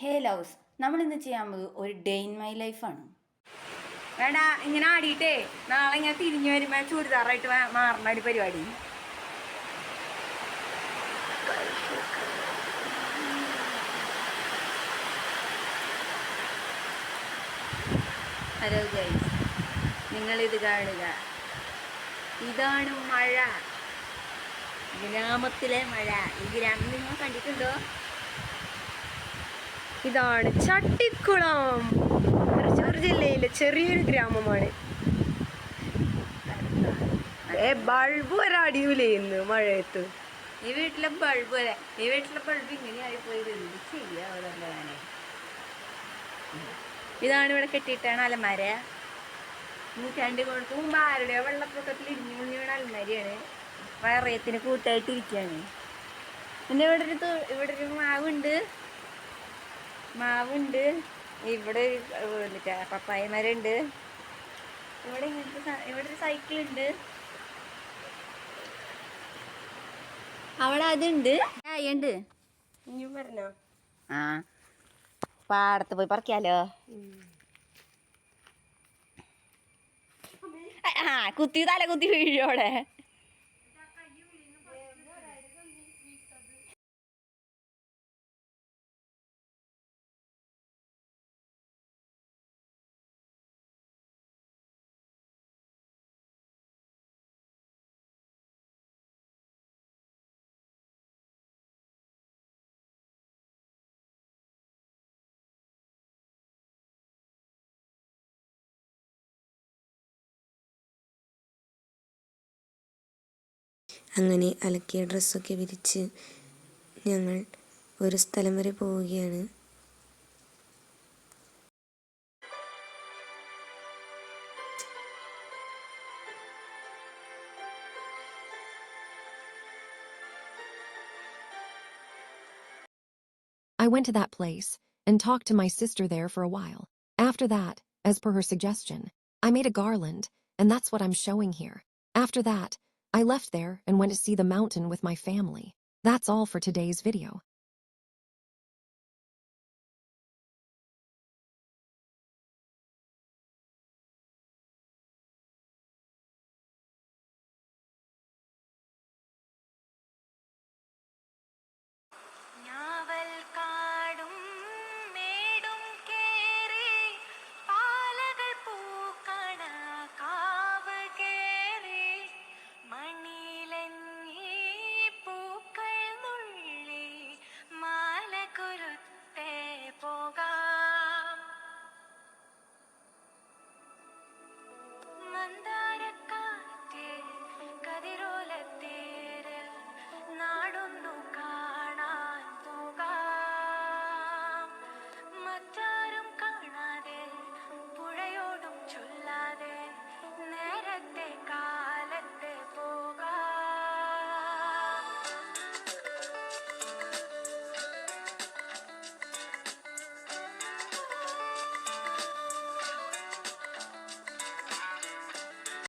ഹേ Laos നമ്മൾ ഇന്ന് ചെയ്യാൻ പോകുന്നത് ഒരു ഡേ ഇൻ മൈ ലൈഫാണ് വേണ്ട ഇങ്ങനെ ആടിയിട്ടേ നാളെ ഇങ്ങനെ തിരിഞ്ഞു വരുമ്പോ ചുരിദാറായിട്ട് മാ- മാറണ ഒരു പരിപാടി. ഹലോ ഗൈസ് നിങ്ങളിത് കാണുക. ഇതാണ് മഴ. ഗ്രാമത്തിലെ മഴ. ഈ ഗ്രാമം നിങ്ങൾ കണ്ടിട്ടുണ്ടോ? ഇതാണ് ചട്ടിക്കുളം. തൃശ്ശൂർ ജില്ലയിലെ ചെറിയൊരു ഗ്രാമമാണ്. ഏ ബൾബ് വരെ അടിയൂലേ ഇന്ന് മഴയത്ത്. ഈ വീട്ടിലെ ബൾബ് വരെ ഈ വീട്ടിലെ ബൾബ് ഇങ്ങനെയായി പോയി ഞാൻ ഇതാണ് ഇവിടെ കെട്ടിയിട്ടാണ് അലമാര. നൂറ്റാണ്ട് കൊണ്ട് മുമ്പ് ആരുടെ വെള്ളപ്പൊക്കത്തിൽ ഇടിഞ്ഞു മുഞ്ഞു വീണ അലമാരിയാണ്. വയറയത്തിന് കൂട്ടായിട്ട് ഇരിക്കുകയാണ് പിന്നെ ഇവിടെ ഒരു ഇവിടെ ഒരു മാവുണ്ട്. മാവുണ്ട്. ഇവിടെ ഒരു പപ്പായ മരമുണ്ട് ഇവിടെ ഇങ്ങനത്തെ ഇവിടെ ഒരു സൈക്കിൾ ഉണ്ട് അവിടെ അതുണ്ട്. ഉണ്ട് പറഞ്ഞോ? ആ പാടത്ത് പോയി പറിക്കാലോ. ആ കുത്തി തല കുത്തി വീഴോടെ അങ്ങനെ അലക്കിയ ഡ്രസ്സൊക്കെ വിരിച്ച് ഞങ്ങൾ ഒരു സ്ഥലം വരെ പോവുകയാണ് I went to that place and talked to my sister there for a while. After that, as per her suggestion, I made a garland, and that's what I'm showing here. After that, I left there and went to see the mountain with my family. That's all for today's video.